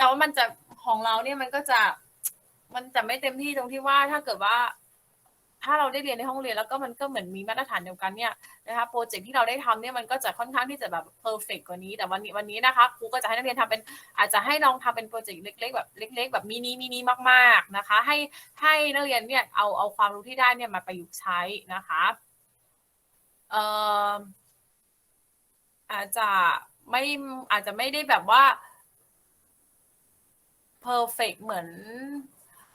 แต่ว่ามันจะของเราเนี่ยมันก็จะ มันจะไม่เต็มที่ตรงที่ว่าถ้าเกิดว่า ถ้าเราได้เรียนในห้องเรียนแล้วก็มันก็เหมือนมีมาตรฐานเดียวกันเนี่ยนะคะโปรเจกต์ที่เราได้ทำเนี่ยมันก็จะค่อนข้างที่จะแบบเพอร์เฟกกว่านี้ แต่วันนี้วันนี้นะคะครูก็จะให้นักเรียนทำเป็น อาจจะให้ลองทำเป็นโปรเจกต์เล็ก ๆ แบบเล็ก ๆ แบบมินิมินิมากๆนะคะ ให้ให้นักเรียนเนี่ยเอาเอาความรู้ที่ได้เนี่ยมาประยุกต์ใช้นะคะเอ่ออาจจะไม่อาจจะไม่ได้แบบว่า perfect เหมือน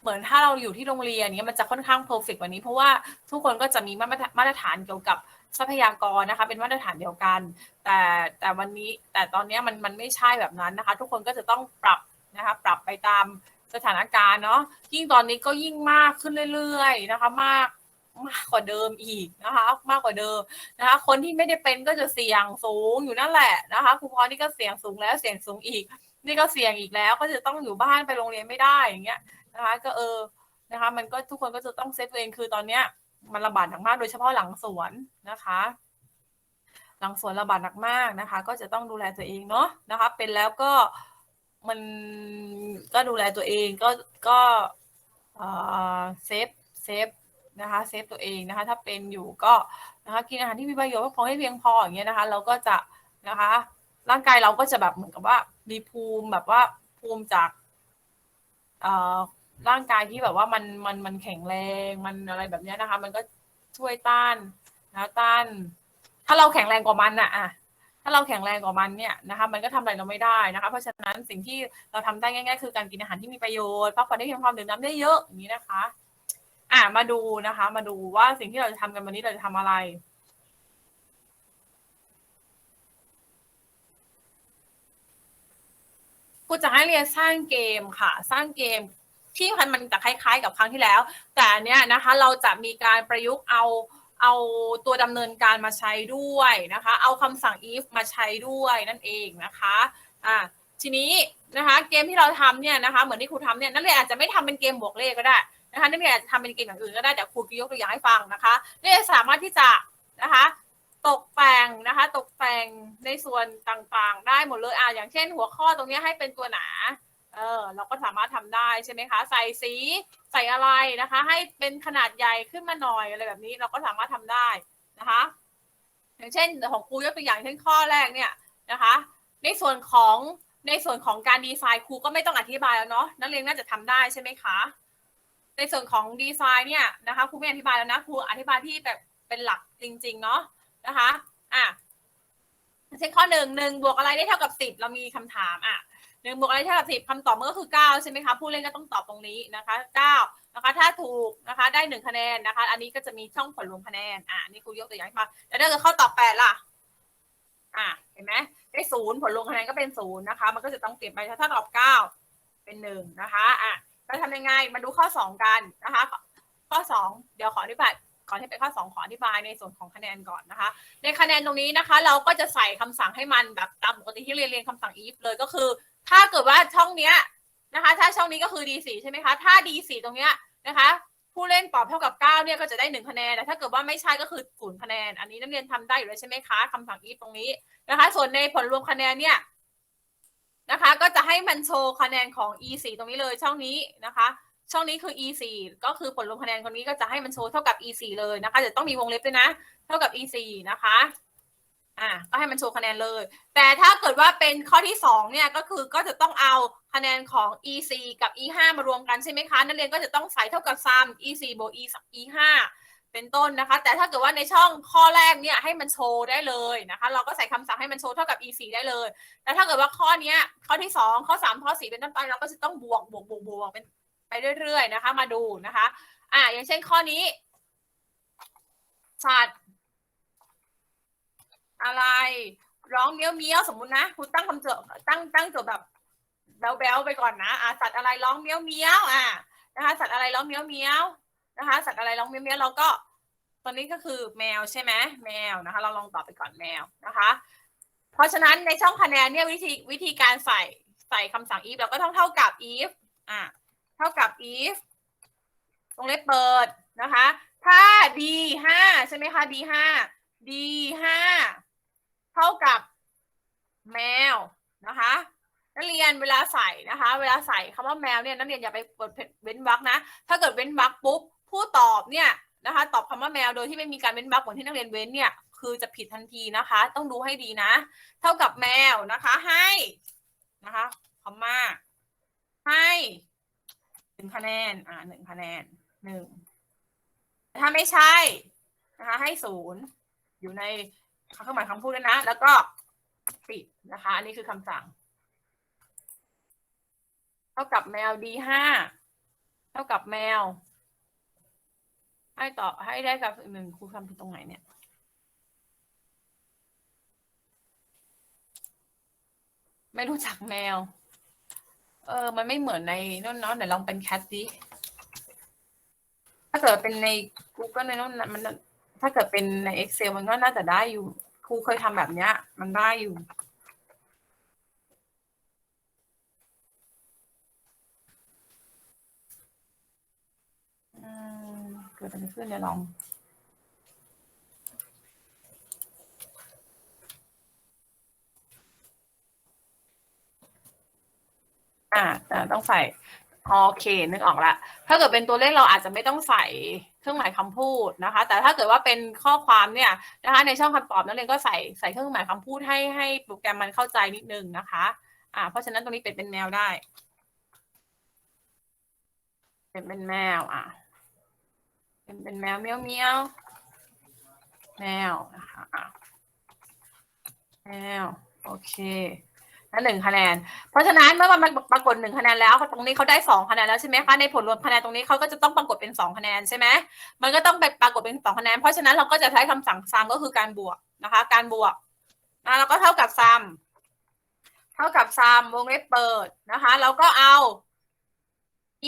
เหมือนถ้าเราอยู่ที่โรงเรียนเนี้ยมันจะค่อนข้าง perfect กกว่านี้ เพราะว่าทุกคนก็จะมีมาตรฐานเกี่ยวกับทรัพยากรนะคะ เป็นมาตรฐานเดียวกัน แต่แต่วันนี้แต่ตอนนี้มันมันไม่ใช่แบบนั้นนะคะ ทุกคนก็จะต้องปรับนะคะปรับไปตามสถานการณ์เนาะยิ่งตอนนี้ก็ยิ่งมากขึ้นเรื่อยๆนะคะมากมากกว่าเดิมอีกนะคะ มากกว่าเดิมนะคะ คนที่ไม่ได้เป็นก็จะเสี่ยงสูงอยู่นั่นแหละนะคะครูพรนี่ก็เสี่ยงสูงแล้วเสี่ยงสูงอีก นี่ก็เสี่ยงอีกแล้ว ก็จะต้องอยู่บ้านไปโรงเรียนไม่ได้อย่างเงี้ยนะคะ ก็เออนะคะ มันก็ทุกคนก็จะต้องเซฟตัวเองคือตอนเนี้ยมันระบาดหนักมากโดยเฉพาะหลังสวนนะคะ หลังสวนระบาดหนักมากนะคะ ก็จะต้องดูแลตัวเองเนาะนะคะ เป็นแล้วก็มันก็ดูแลตัวเองก็ก็เซฟเซฟนะคะเซฟตัวเองนะคะ ถ้าเป็นอยู่ก็นะคะกินอาหารที่มีประโยชน์พักผ่อนให้เพียงพออย่างเงี้ยนะคะ เราก็จะนะคะ ร่างกายเราก็จะแบบเหมือนกับว่า มีภูมิแบบว่าภูมิจากเอ่อร่างกายที่แบบว่ามันมันมันแข็งแรงมันอะไรแบบนี้นะคะ มันก็ช่วยต้านนะต้าน ถ้าเราแข็งแรงกว่ามันอะอะถ้าเราแข็งแรงกว่ามันเนี่ยนะคะมันก็ทำอะไรเราไม่ได้นะคะ เพราะฉะนั้นสิ่งที่เราทำได้ง่าย ๆ คือการกินอาหารที่มีประโยชน์พักผ่อนได้เพียงพอดื่มน้ำได้เยอะอย่างนี้นะคะ อะมาดูนะคะ มาดูว่าสิ่งที่เราจะทำกันวันนี้เราจะทำอะไร รูจะให้เรียนสร้างเกมค่ะ สร้างเกมที่มันจะคล้ายๆ กับครั้งที่แล้ว แต่อันเนี้ยนะคะเราจะมีการประยุกต์เอาเอาตัวดำเนินการมาใช้ด้วยนะคะ เอาคำสั่ง if มาใช้ด้วยนั่นเองนะคะอ่าทีนี้นะคะเกมที่เราทำเนี่ยนะคะเหมือนที่ครูทำเนี่ยนักเรียนอาจจะไม่ทำเป็นเกมบวกเลขก็ได้นะคะนักเรียนอาจจะทำเป็นเกมอย่างอื่นก็ได้แต่ครูยกตัวอย่างให้ฟังนะคะนักเรียนสามารถที่จะนะคะ ตกแต่งนะคะ ตกแต่งในส่วนต่างๆ ได้หมดเลยอะอย่างเช่น หัวข้อตรงนี้ให้เป็นตัวหนาเออเราก็สามารถทำได้ใช่ไหมคะ ใส่สีใส่อะไรนะคะ ให้เป็นขนาดใหญ่ขึ้นมาหน่อยอะไรแบบนี้เราก็สามารถทำได้นะคะ อย่างเช่นของครูยกตัวอย่างเช่นข้อแรกเนี่ยนะคะ ในส่วนของในส่วนของการดีไซน์ครูก็ไม่ต้องอธิบายแล้วเนาะนักเรียนน่าจะทำได้ใช่ไหมคะในส่วนของดีไซน์เนี่ยนะคะครูไม่อธิบายแล้วนะครูอธิบายที่แบบเป็นหลักจริง ๆ เนาะ นะคะอะเช่นข้อหนึ่งหนึ่งบวกอะไรได้เท่ากับสิบเรามีคำถามอะหนึ่งบวกอะไรเท่ากับสิบคำตอบมันก็คือเก้าใช่ไหมคะผู้เล่นก็ต้องตอบตรงนี้นะคะเก้านะคะ ถ้าถูกนะคะได้หนึ่งคะแนนนะคะ อันนี้ก็จะมีช่องผลรวมคะแนนอะนี่ครูยกตัวอย่างให้ฟังแต่ถ้าเกิดข้อตอบแปดล่ะอะเห็นไหมได้ศูนย์ผลรวมคะแนนก็เป็นศูนย์นะคะ มันก็จะต้องเปลี่ยนไปถ้าตอบเก้าเป็นหนึ่งนะคะอะเราทำยังไงมาดูข้อสองกันนะคะ ข้อสองเดี๋ยวขออธิบาย ก่อนที่ไปข้อสองขออธิบายในส่วนของคะแนนก่อนนะคะ ในคะแนนตรงนี้นะคะ เราก็จะใส่คำสั่งให้มันแบบตามปกติที่เรียนเรียนคำสั่ง if เลยก็คือ ถ้าเกิดว่าช่องเนี้ยนะคะ ถ้าช่องนี้ก็คือ D4 ใช่ไหมคะ ถ้า D4 ตรงเนี้ยนะคะ ผู้เล่นตอบเท่ากับ 9 เนี่ยก็จะได้ 1 คะแนน แต่ถ้าเกิดว่าไม่ใช่ก็คือศูนย์คะแนน อันนี้นักเรียนทำได้อยู่แล้วใช่ไหมคะคำสั่ง if ตรงนี้นะคะ ส่วนในผลรวมคะแนนเนี่ยนะคะ ก็จะให้มันโชว์คะแนนของ E4 ตรงนี้เลยช่องนี้นะคะ ช่องนี้คือ e 4ก็คือผลรวมคะแนนคนนี้ก็จะให้มันโชว์เท่ากับ e 4เลยนะคะจะต้องมีวงเล็บด้วยนะ เท่ากับ e 4นะคะอ่าก็ให้มันโชว์คะแนนเลย แต่ถ้าเกิดว่าเป็นข้อที่สองเนี่ยก็คือก็จะต้องเอาคะแนนของ e 4กับ e 5มารวมกันใช่ไหมคะ นักเรียนก็จะต้องใส่เท่ากับ sum e 4บวก e e 5เป็นต้นนะคะ แต่ถ้าเกิดว่าในช่องข้อแรกเนี่ยให้มันโชว์ได้เลยนะคะ เราก็ใส่คำสั่งให้มันโชว์เท่ากับ e 4ได้เลยแต่ถ้าเกิดว่าข้อเนี้ยข้อที่สองข้อสามข้อสี่เป็นต้นไปเราก็จะต้องบวกบวกบวกบวกเป็น ไปเรื่อยๆนะคะ มาดูนะคะ อ่าอย่างเช่นข้อนี้สัตว์อะไร ร้องเมี้ยวเมี้ยวสมมุตินะคุณตั้งคำโจทย์ตั้งตั้งโจทย์แบบแบ๊วๆไปก่อนนะอ่าสัตว์อะไรร้องเมี้ยวเมี้ยวอ่านะคะ สัตว์อะไรร้องเมี้ยวเมี้ยวนะคะ สัตว์อะไรร้องเมี้ยวเมี้ยวเราก็ตอนนี้ก็คือแมวใช่ไหมแมวนะคะ เราลองตอบไปก่อนแมวนะคะ เพราะฉะนั้นในช่องคะแนนเนี่ยวิธีวิธีการใส่ใส่คำสั่ง if เราก็ต้องเท่ากับ if อ่า เท่ากับ if ตรงเล็บเปิดนะคะ ถ้า d ห้าใช่ไหมคะ d ห้า d ห้าเท่ากับแมวนะคะนักเรียนเวลาใส่นะคะ เวลาใส่คำว่าแมวเนี่ยนักเรียนอย่าไปกดเว้นวรรคนะ ถ้าเกิดเว้นวรรคปุ๊บผู้ตอบเนี่ยนะคะ ตอบคำว่าแมวโดยที่ไม่มีการเว้นวรรคเหมือนที่นักเรียนเว้นเนี่ยคือจะผิดทันทีนะคะ ต้องดูให้ดีนะ เท่ากับแมวนะคะให้นะคะคำว่าให้ หนึ่งคะแนน อ่าหนึ่งคะแนนหนึ่งถ้าไม่ใช่นะคะให้ศูนย์อยู่ในเครื่องหมายคำพูดด้วยนะ แล้วก็ปิดนะคะ อันนี้คือคำสั่ง เท่ากับแมวดีห้าเท่ากับแมว ให้ต่อให้ได้กับหนึ่งครูทำผิดตรงไหนเนี่ยไม่รู้จักแมว เออ มันไม่เหมือนในนั่นเนาะเดี๋ยวลองเป็นแคทดิถ้าเกิดเป็นใน Google ในนั่นน่ะมัน ถ้าเกิดเป็นใน Excel มันก็น่าจะได้อยู่ ครูเคยทำแบบเนี้ย มันได้อยู่ อืมเกิดอะไรขึ้นเดี๋ยวลอง อ่าแต่ต้องใส่โอเคนึกออกละถ้าเกิดเป็นตัวเลขเราอาจจะไม่ต้องใส่เครื่องหมายคำพูดนะคะ แต่ถ้าเกิดว่าเป็นข้อความเนี่ยนะคะ ในช่องคำตอบนักเรียนก็ใส่ใส่เครื่องหมายคำพูดให้ให้โปรแกรมมันเข้าใจนิดนึงนะคะอ่าเพราะฉะนั้นตรงนี้เป็นเป็นแมวได้ เป็นเป็นแมวอะเป็นเป็นแมวเมียวเมียวแมวนะคะแมวโอเค ล้หนึ่งคะแนน เพราะฉะนั้นเมื่อมันปรากฏหนึ่งคะแนนแล้วตรงนี้เขาได้สองคะแนนแล้วใช่ไหมคะในผลรวมคะแนนตรงนี้เขาก็จะต้องปรากฏเป็นสองคะแนนใช่ไหมมันก็ต้องไปปรากฏเป็นสองคะแนนเพราะฉะนั้นเราก็จะใช้คำสั่งซัมก็คือการบวกนะคะ การบวกนะแล้วก็เท่ากับซัมเท่ากับซัมวงเล็บเปิดนะคะเราก็เอา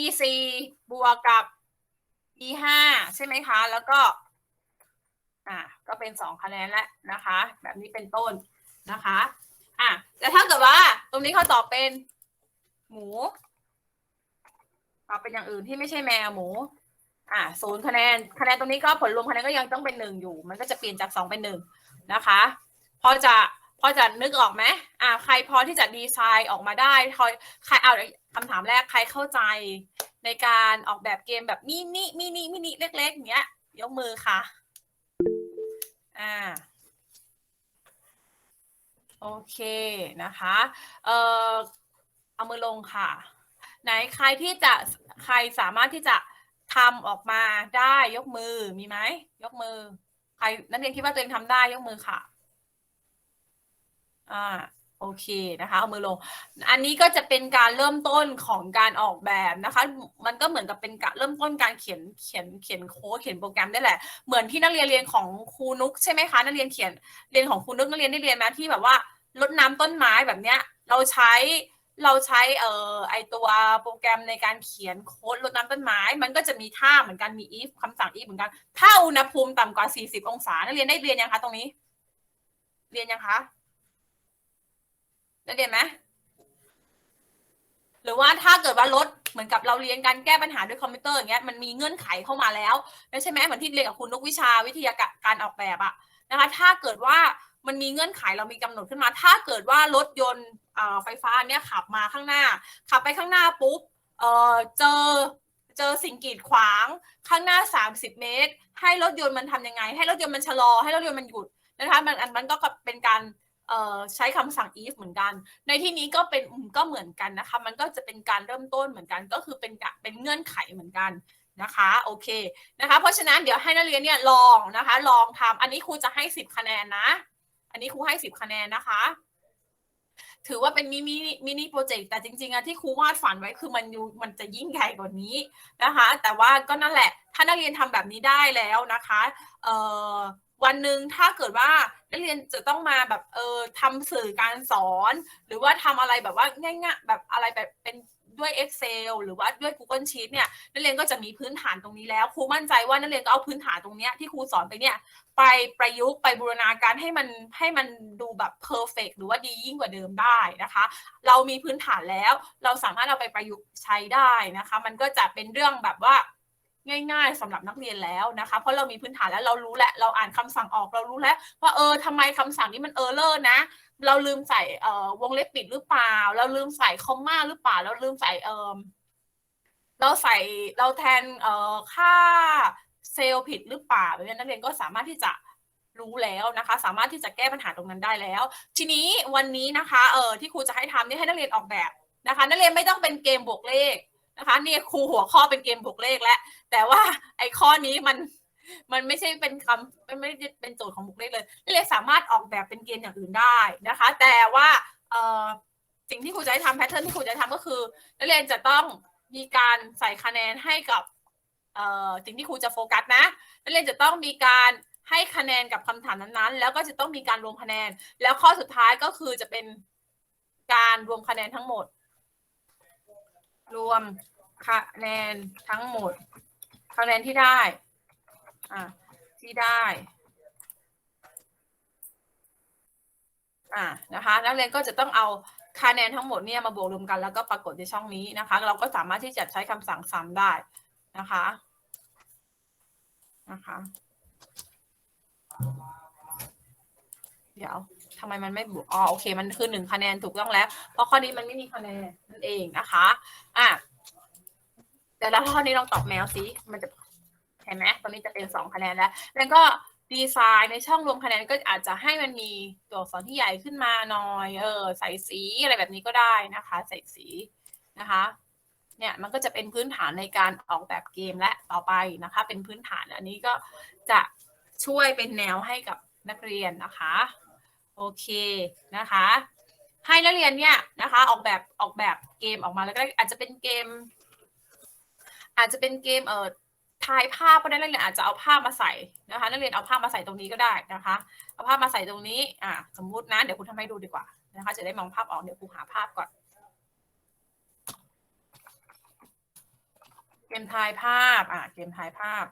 ec บวกกับ e ห้าใช่ไหมคะ แล้วก็อ่าก็เป็นสองคะแนนแล้วนะคะ แบบนี้เป็นต้นนะคะ อะแต่ถ้าเกิดว่า ตรงนี้เขาตอบเป็น หมู ตอบเป็นอย่างอื่นที่ไม่ใช่แมวหมู อ่าศูนย์คะแนนคะแนนตรงนี้ก็ผลรวมคะแนนก็ยังต้องเป็นหนึ่งอยู่ มันก็จะเปลี่ยนจากสองเป็นหนึ่งนะคะ พอจะพอจะนึกออกไหมอ่าใครพอที่จะดีไซน์ออกมาได้ใครใครเอาคำถามแรกใครเข้าใจในการออกแบบเกมแบบมินิมินิมินิเล็กๆอย่างเงี้ย ยกมือค่ะ อ่า โอเคนะคะ เอ่อ เอามือลงค่ะ ไหนใครที่จะใครสามารถที่จะทำออกมาได้ยกมือมีไหมยกมือ ใครนักเรียนคิดว่าตัวเองทำได้ยกมือค่ะ อ่า โอเคนะคะเอามือลง อันนี้ก็จะเป็นการเริ่มต้นของการออกแบบนะคะ มันก็เหมือนกับเป็นการเริ่มต้นการเขียนเขียนเขียนโค้ดเขียนโปรแกรมได้แหละ เหมือนที่นักเรียนเรียนของครูนุกใช่ไหมคะนักเรียนเขียนเรียนของครูนุกนักเรียนได้เรียนไหมที่แบบว่ารดน้ำต้นไม้แบบเนี้ยเราใช้เราใช้เอ่อไอตัวโปรแกรมในการเขียนโค้ดรดน้ำต้นไม้ มันก็จะมีท่าเหมือนกันมี if คำสั่ง if เหมือนกัน ถ้าอุณหภูมิต่ำกว่า 40 องศานักเรียนได้เรียนยังคะตรงนี้ เรียนยังคะ ได้เรียนไหมหรือว่าถ้าเกิดว่าลดเหมือนกับเราเรียนการแก้ปัญหาด้วยคอมพิวเตอร์อย่างเงี้ยมันมีเงื่อนไขเข้ามาแล้วแล้วใช่ไหมเหมือนที่เรียนกับคุณนกวิชาวิทยาการออกแบบอะนะคะ ถ้าเกิดว่ามันมีเงื่อนไขเรามีกำหนดขึ้นมา ถ้าเกิดว่ารถยนต์ไฟฟ้าเนี่ยขับมาข้างหน้า ขับไปข้างหน้าปุ๊บเออเจอเจอสิ่งกีดขวางข้างหน้า 30 เมตร ให้รถยนต์มันทำยังไง ให้รถยนต์มันชะลอ ให้รถยนต์มันหยุดนะคะมันมันก็เป็นการ ใช้คำสั่ง if เหมือนกัน ในที่นี้ก็เป็นก็เหมือนกันนะคะ มันก็จะเป็นการเริ่มต้นเหมือนกัน ก็คือเป็นเป็นเงื่อนไขเหมือนกันนะคะ โอเคนะคะ เพราะฉะนั้นเดี๋ยวให้นักเรียนเนี่ยลองนะคะ ลองทำอันนี้ครูจะให้ 10 คะแนนนะ อันนี้ครูให้ 10 คะแนนนะคะ ถือว่าเป็นมินิมินิโปรเจกต์แต่จริงๆอะที่ครูวาดฝันไว้คือมันอยู่มันจะยิ่งใหญ่กว่านี้นะคะ แต่ว่าก็นั่นแหละ ถ้านักเรียนทำแบบนี้ได้แล้วนะคะ เอ่อ วันหนึ่งถ้าเกิดว่านักเรียนจะต้องมาแบบเออทำสื่อการสอน หรือว่าทำอะไรแบบว่าง่ายๆแบบอะไรแบบเป็นด้วย Excel หรือว่าด้วย Google Sheet เนี่ยนักเรียนก็จะมีพื้นฐานตรงนี้แล้วครูมั่นใจว่านักเรียนก็เอาพื้นฐานตรงเนี้ยที่ครูสอนไปเนี่ยไปประยุกต์ไปบูรณาการให้มันให้มันดูแบบ perfect หรือว่าดียิ่งกว่าเดิมได้นะคะ เรามีพื้นฐานแล้วเราสามารถเอาไปประยุกต์ใช้ได้นะคะ มันก็จะเป็นเรื่องแบบว่า ง่ายๆสำหรับนักเรียนแล้วนะคะ เพราะเรามีพื้นฐานแล้วเรารู้แล้วเราอ่านคำสั่งออกเรารู้แล้ว ว่าเออทำไมคำสั่งนี้มันเออร์เลอร์นะ เราลืมใส่เอ่อวงเล็บปิดหรือเปล่า เราลืมใส่คอมมาหรือเปล่า เราลืมใส่เอ่อเราใส่เราแทนเอ่อค่าเซลล์ผิดหรือเปล่าแบบนี้นักเรียนก็สามารถที่จะรู้แล้วนะคะ สามารถที่จะแก้ปัญหาตรงนั้นได้แล้ว ทีนี้วันนี้นะคะเออที่ครูจะให้ทำนี่ให้นักเรียนออกแบบนะคะ นักเรียนไม่ต้องเป็นเกมบวกเลข นะคะนี่ครูหัวข้อเป็นเกมบวกเลขแล้วแต่ว่าไอ้ข้อนี้มันมันไม่ใช่เป็นคำไม่ไม่ได้เป็นโจทย์ของบวกเลขเลยนักเรียนสามารถออกแบบเป็นเกมอย่างอื่นได้นะคะ แต่ว่าเออสิ่งที่ครูจะให้ทำแพทเทิร์นที่ครูจะทำก็คือนักเรียนจะต้องมีการใส่คะแนนให้กับเอ่อสิ่งที่ครูจะโฟกัสนะนักเรียนจะต้องมีการให้คะแนนกับคำถามนั้นๆ แล้วก็จะต้องมีการรวมคะแนน แล้วข้อสุดท้ายก็คือจะเป็นการรวมคะแนนทั้งหมด รวมคะแนนทั้งหมด คะแนนที่ได้อะที่ได้อ่านะคะนักเรียนก็จะต้องเอาคะแนนทั้งหมดเนี่ยมาบวกรวมกันแล้วก็ปรากฏในช่องนี้นะคะ เราก็สามารถที่จะใช้คำสั่งซ้ำได้นะคะนะคะ เดี๋ยว ทำไมมันไม่บวกอ๋อโอเค มันคือหนึ่งคะแนนถูกต้องแล้ว เพราะข้อนี้มันไม่มีคะแนนนั่นเองนะคะอะแต่แล้วข้อนี้ลองตอบแมวสิมันจะเห็นไหมตอนนี้จะเป็นสองคะแนนแล้ว แล้วก็ดีไซน์ในช่องรวมคะแนนก็อาจจะให้มันมีตัวอักษรที่ใหญ่ขึ้นมาหน่อย เออ ใส่สีอะไรแบบนี้ก็ได้นะคะ ใส่สีนะคะ เนี่ยมันก็จะเป็นพื้นฐานในการออกแบบเกมและต่อไปนะคะ เป็นพื้นฐานอันนี้ก็จะช่วยเป็นแนวให้กับนักเรียนนะคะ โอเคนะคะ ให้นักเรียนเนี่ยนะคะ ออกแบบออกแบบเกมออกมาแล้วก็อาจจะเป็นเกม อาจจะเป็นเกมเอ่อถ่ายภาพก็ได้นักเรียนอาจจะเอาภาพมาใส่นะคะ นักเรียนเอาภาพมาใส่ตรงนี้ก็ได้นะคะ เอาภาพมาใส่ตรงนี้อ่าสมมุตินะเดี๋ยวคุณทำให้ดูดีกว่านะคะ จะได้มองภาพออกเดี๋ยวครูหาภาพก่อนเกมถ่ายภาพอ่าเกมถ่ายภาพ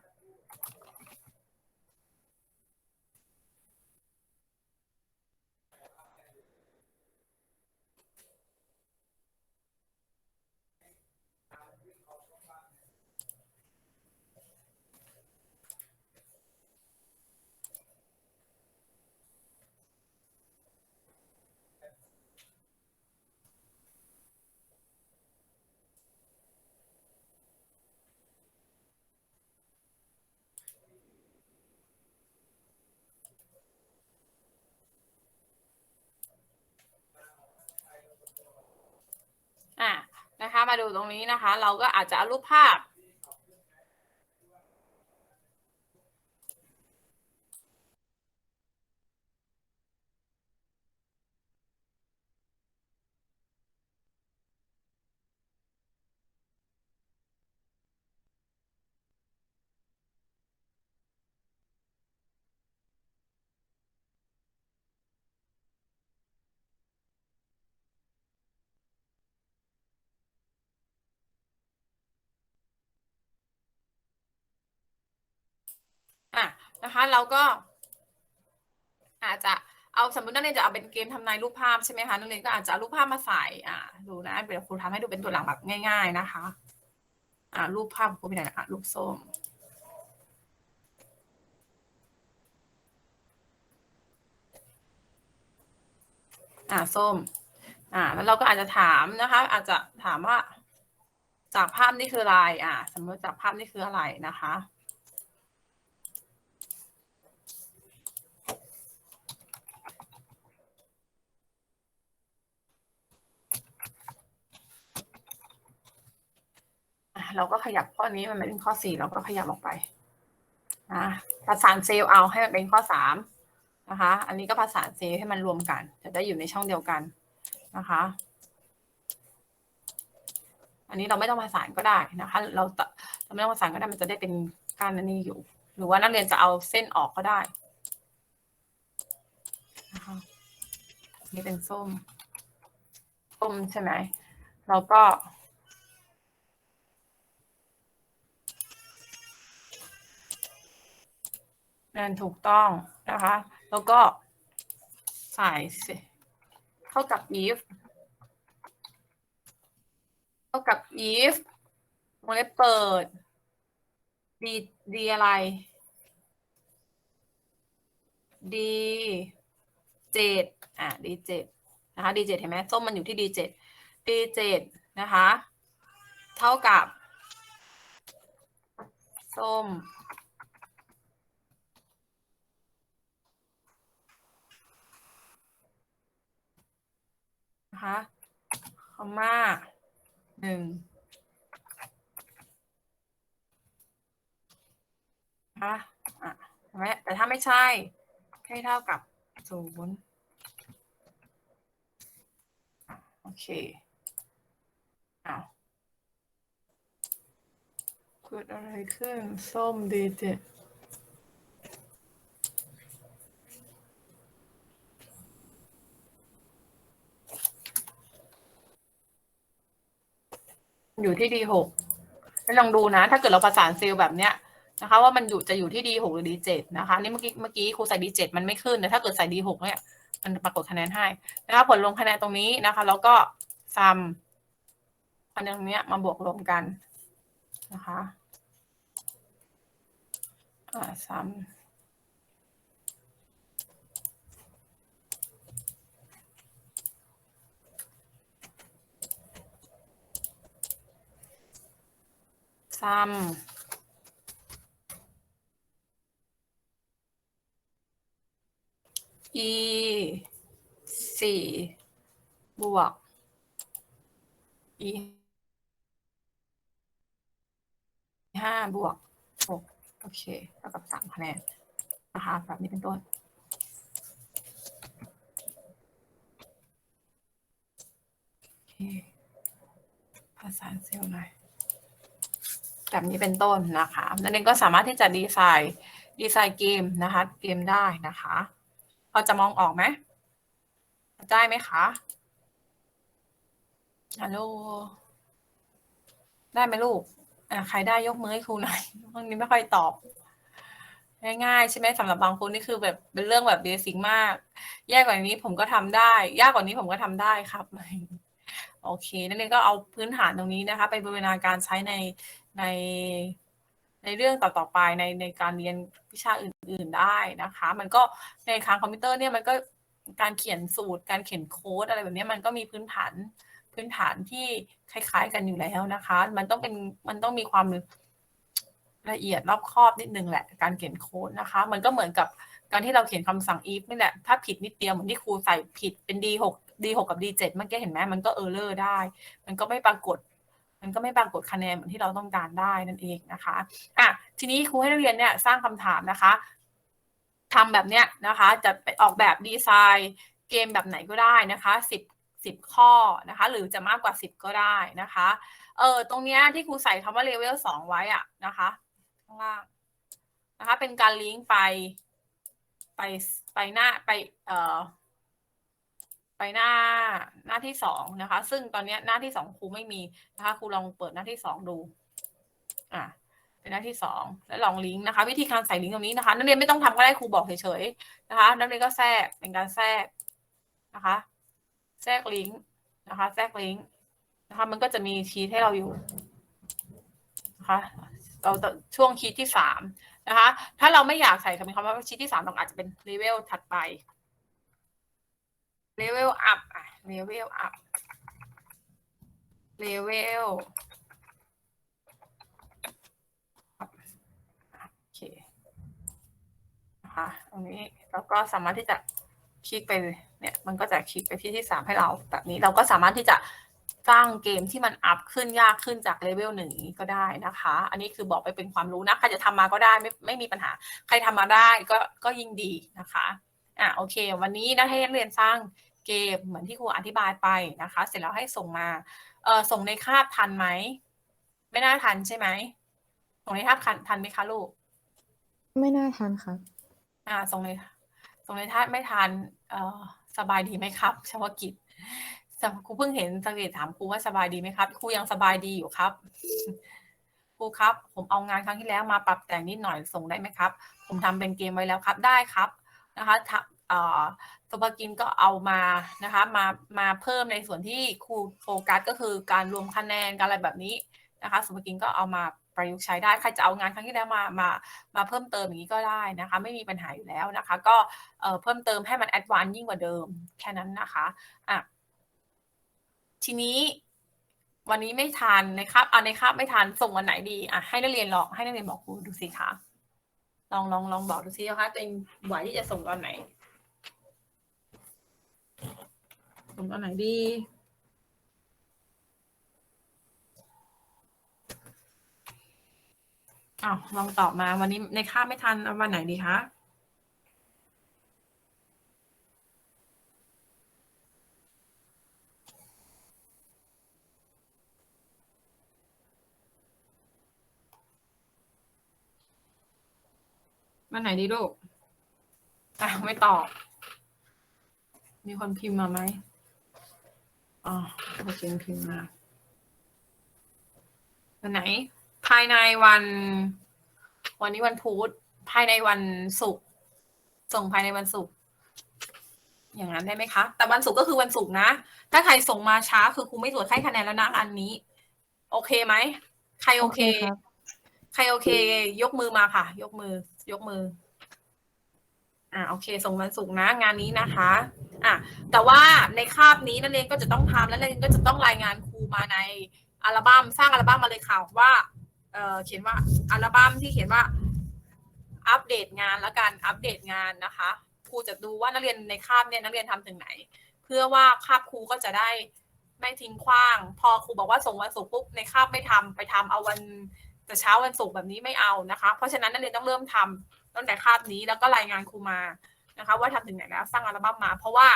ดูตรงนี้นะคะ เราก็อาจจะเอารูปภาพ อะ นะคะ เราก็ อาจจะเอาสมมตินักเรียนจะเอาเป็นเกมทำนายรูปภาพใช่ไหมคะนักเรียนก็อาจจะรูปภาพมาใส่ อ่า ดูนะเดี๋ยวครูทำให้ดูเป็นตัวอย่างแบบง่าย ๆนะคะ อ่า รูปภาพครูเป็นอะไรนะคะรูปส้มอ่าส้ม อ่า แล้วเราก็อาจจะถามนะคะ อาจจะถามว่า จากภาพนี่คืออะไร อ่า สมมติจากภาพนี่คืออะไรนะคะ เราก็ขยับข้อนี้มันเป็นข้อสี่เราก็ขยับออกไปนะประสานเซลล์เอาให้มันเป็นข้อสามนะคะ อันนี้ก็ประสานเซลล์ให้มันรวมกัน จะได้อยู่ในช่องเดียวกันนะคะ อันนี้เราไม่ต้องประสานก็ได้นะคะ เราเราไม่ต้องประสานก็ได้มันจะได้เป็นการอันนี้อยู่ หรือว่านักเรียนจะเอาเส้นออกก็ได้นะคะนี่เป็นส้มส้มใช่ไหมแล้วก็ นั่นถูกต้องนะคะ แล้วก็ใส่สเท่ากับ if เท่ากับ if วงเล็บเปิด d d อะไร d D7 อ่า D7 นะคะ D7 เห็นไหมส้มมันอยู่ที่ D7 D7 นะคะ เท่ากับ ส้ม นะคะคอมมาหนึ่งนะคะอะเห็นไหมแต่ถ้าไม่ใช่ให้เท่ากับศูนย์โอเคอ้าวเกิดอะไรขึ้น ส้มดีเจ อยู่ที่ D6 แล้ลองดูนะ ถ้าเกิดเราประสานเซลล์แบบเนี้ยนะคะ ว่ามันอยู่จะอยู่ที่ D6 หรือ D7 นะคะ นี่เมื่อกี้เมื่อกี้ครูใส่ D7 มันไม่ขึ้นแต่ถ้าเกิดใส่ D6 เนี่ยมันปรากฏคะแนนให้นะคะ ผลลงคะแนนตรงนี้นะคะ แล้วก็ซัมคะแนนตรงเนี้ยมาบวกรวมกันนะคะอ่าซัม ซัม e สี่บวก e ห้าบวกหกโอเคเท่ากับสามคะแนนนะคะแบบนี้เป็นต้นโอเคภาษาเซลล์หน่อย แบบนี้เป็นต้นนะคะนั่นเองก็สามารถที่จะดีไซน์ดีไซน์เกมนะคะ เกมได้นะคะพอจะมองออกไหมได้ไหมคะฮัลโหลได้ไหมลูกใครได้ยกมือให้ครูหน่อยบางนี้ไม่ค่อยตอบ ง่ายๆใช่ไหมสำหรับบางคนนี่คือแบบเป็นเรื่องแบบเบสิกมาก แย่กว่านี้ผมก็ทำได้ ยากกว่านี้ผมก็ทำได้ครับ โอเค นั่นเองก็เอาพื้นฐานตรงนี้นะคะ ไปบูรณาการใช้ใน ในในเรื่องต่อๆไปในในการเรียนวิชาอื่น ๆได้นะคะ มันก็ในทางคอมพิวเตอร์เนี่ยมันก็การเขียนสูตร การเขียนโค้ดอะไรแบบนี้มันก็มีพื้นฐานพื้นฐานที่คล้ายๆกันอยู่แล้วนะคะ มันต้องเป็นมันต้องมีความละเอียดรอบคอบนิดนึงแหละ การเขียนโค้ดนะคะ มันก็เหมือนกับการที่เราเขียนคำสั่ง if นี่แหละ ถ้าผิดนิดเดียวเหมือนที่ครูใส่ผิดเป็น d6 d6 กับ d7 เมื่อกี้เห็นไหมมันก็เออร์เลอร์ได้ มันก็ไม่ปรากฏ มันก็ไม่ปรากฏคะแนนเหมือนที่เราต้องการได้นั่นเองนะคะอะทีนี้ครูให้นักเรียนเนี่ยสร้างคำถามนะคะทำแบบเนี้ยนะคะ จะไปออกแบบดีไซน์เกมแบบไหนก็ได้นะคะสิบสิบข้อนะคะ หรือจะมากกว่าสิบก็ได้นะคะเออตรงเนี้ยที่ครูใส่คำว่าเลเวลสองไว้อะนะคะข้างล่างนะคะ เป็นการลิงก์ไปไปไปหน้าไปเอ่อ ไปหน้าหน้าที่สองนะคะ ซึ่งตอนนี้หน้าที่สองครูไม่มีนะคะครูลองเปิดหน้าที่สองดูอะเป็นหน้าที่สองแล้วลองลิงก์นะคะ วิธีการใส่ลิงก์ตรงนี้นะคะ นักเรียนไม่ต้องทำก็ได้ครูบอกเฉยๆนะคะ นักเรียนก็แทรกเป็นการแทรกนะคะ แทรกลิงก์นะคะ แทรกลิงก์นะคะ มันก็จะมีชีทให้เราอยู่นะคะเราช่วงชีทที่สามนะคะ ถ้าเราไม่อยากใส่คำคำว่าชีทที่สามเราอาจจะเป็นเลเวลถัดไป เลเวลอัพอะเลเวลอัพเลเวลโอเคนะคะตรงนี้เราก็สามารถที่จะคลิกไปเนี่ยมันก็จะคลิกไปที่ที่สามให้เราแบบนี้เราก็สามารถที่จะสร้างเกมที่มันอัพขึ้นยากขึ้นจากเลเวลหนึ่งก็ได้นะคะ อันนี้คือบอกไปเป็นความรู้นะใครจะทำมาก็ได้ไม่ไม่มีปัญหา ใครทำมาได้ก็ก็ยิ่งดีนะคะ อะโอเค วันนี้นะให้นักเรียนสร้างเกมเหมือนที่ครูอธิบายไปนะคะ เสร็จแล้วให้ส่งมาเออส่งในคาบทันไหมไม่น่าทันใช่ไหมส่งในคาบทันทันไหมคะลูก ไม่น่าทันครับอ่าส่งในส่งในทันไม่ทันเออสบายดีไหมครับเฉพาะกิจครูเพิ่งเห็นสังเกตถามครูว่าสบายดีไหมครับครูยังสบายดีอยู่ครับครูครับ ผมเอางานครั้งที่แล้วมาปรับแต่งนิดหน่อยส่งได้ไหมครับ ผมทำเป็นเกมไว้แล้วครับได้ครับ นะคะเอ่อตัวปกินก็เอามานะคะมามาเพิ่มในส่วนที่ครูโฟกัสก็คือการรวมคะแนนการอะไรแบบนี้นะคะสุภกินก็เอามาประยุกต์ใช้ได้ใครจะเอางานครั้งที่แล้วมามามาเพิ่มเติมอย่างนี้ก็ได้นะคะ ไม่มีปัญหาอยู่แล้วนะคะ ก็เพิ่มเติมให้มันแอดวานซ์ยิ่งกว่าเดิมแค่นั้นนะคะอะทีนี้วันนี้ไม่ทานนะครับเอาในคาบไม่ทานส่งวันไหนดีอะให้นักเรียนลองให้นักเรียนบอกครูดูสิคะ ลองลองลองบอกดูสิคะตัวเองไหวที่จะส่งตอนไหน ส่งตอนไหนดีอ้าวลองตอบมาวันนี้ในคาบไม่ทันเอาวันไหนดีคะ วันไหนดีลูกอะไม่ตอบ มีคนพิมพ์มาไหมอ๋อโอเคพิมพ์มาวันไหน ภายในวัน วันนี้วันพุธภายในวันศุกร์ส่งภายในวันศุกร์อย่างนั้นได้ไหมคะ แต่วันศุกร์ก็คือวันศุกร์นะ ถ้าใครส่งมาช้าคือครูไม่ตรวจให้คะแนนแล้วนะอันนี้ โอเคไหม ใครโอเคครับ ใครโอเค ยกมือมาค่ะ ยกมือ ยกมือ อ่าโอเค ส่งวันศุกร์นะ งานนี้นะคะ อะแต่ว่าในคาบนี้นักเรียนก็จะต้องทำและนักเรียนก็จะต้องรายงานครูมาในอัลบั้มสร้างอัลบั้มมาเลยค่ะว่าเออเขียนว่าอัลบั้มที่เขียนว่าอัปเดตงานแล้วกันอัปเดตงานนะคะครูจะดูว่านักเรียนในคาบเนี่ยนักเรียนทำถึงไหน เพื่อว่าคาบครูก็จะได้ไม่ทิ้งขว้าง พอครูบอกว่าส่งวันศุกร์ปุ๊บในคาบไม่ทำไปทำเอาวัน แต่เช้าวันศุกร์แบบนี้ไม่เอานะคะ เพราะฉะนั้นนักเรียนต้องเริ่มทำตั้งแต่คาบนี้แล้วก็รายงานครูมานะคะ ว่าทำถึงไหนแล้วสร้างอัลบั้มมา เพราะว่า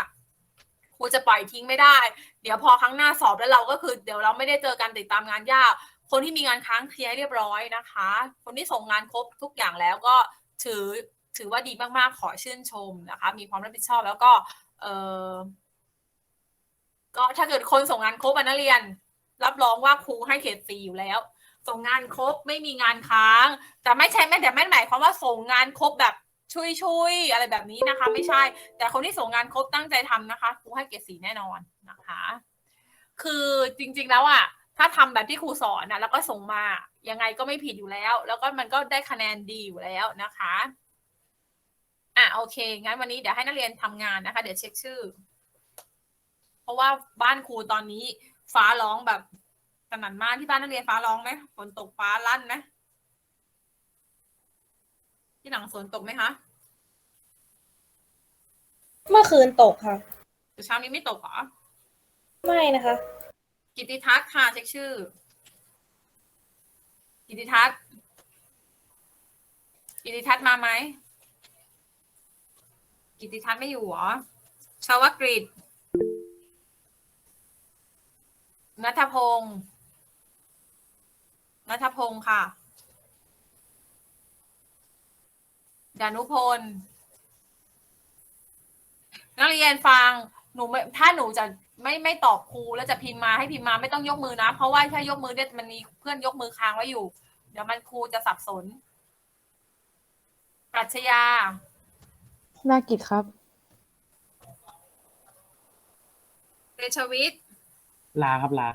ครูจะปล่อยทิ้งไม่ได้ เดี๋ยวพอครั้งหน้าสอบแล้วเราก็คือ เดี๋ยวเราไม่ได้เจอการติดตามงานยาก คนที่มีงานค้างเคลียร์เรียบร้อยนะคะ คนที่ส่งงานครบทุกอย่างแล้วก็ถือถือว่าดีมากๆ ขอชื่นชมนะคะ มีความรับผิดชอบแล้วก็เออก็ถ้าเกิดคนส่งงานครบอนักเรียน รับรองว่าครูให้เกรดสีอยู่แล้ว ส่งงานครบไม่มีงานค้าง แต่ไม่ใช่ไม่แต่ไม่หมายความว่าส่งงานครบแบบชุยชุยๆอะไรแบบนี้นะคะ ไม่ใช่ แต่คนที่ส่งงานครบตั้งใจทำนะคะครูให้เกรดสีแน่นอนนะคะ คือจริงๆแล้วอะถ้าทำแบบที่ครูสอนนะแล้วก็ส่งมายังไงก็ไม่ผิดอยู่แล้ว แล้วก็มันก็ได้คะแนนดีอยู่แล้วนะคะอะโอเค งั้นวันนี้เดี๋ยวให้นักเรียนทำงานนะคะ เดี๋ยวเช็คชื่อ เพราะว่าบ้านครูตอนนี้ฟ้าร้องแบบ สนั่นมากที่บ้านนักเรียนฟ้าร้องไหมฝนตกฟ้าลั่นไหมที่หลังฝนตกไหมคะเมื่อคืนตกค่ะ แต่เช้านี้ไม่ตกเหรอ ไม่นะคะ กิติทัศน์ค่ะเช็คชื่อ กิติทัศน์กิติทัศน์มาไหม กิติทัศน์ไม่อยู่เหรอ ชาวกฤษนัทพงศ์ นัทพงศ์ค่ะ ดานุพล นักเรียนฟัง หนูไม่ถ้าหนูจะไม่ไม่ตอบครูแล้วจะพิมพ์มาให้พิมพ์มาไม่ต้องยกมือนะ เพราะว่าถ้ายกมือเนี่ยมันมีเพื่อนยกมือค้างไว้อยู่ เดี๋ยวมันครูจะสับสน ปรัชญา นากิจครับเตชวิทย์ลาครับลา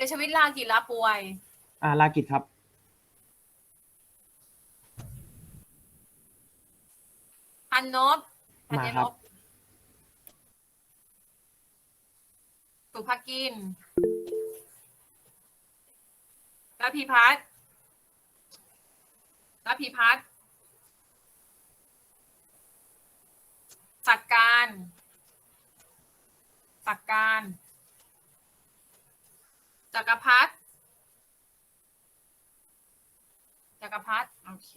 เตชวิทย์ลากิจลาป่วย อ่าลากิจครับ พันนบพันยมาครับนบสุภกินระพีพัฒน์ระพีพัฒน์สักการ สักการ จักรพัฒจักรพัฒโอเค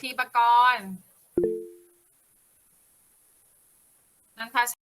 ทีปกรณ์นันทช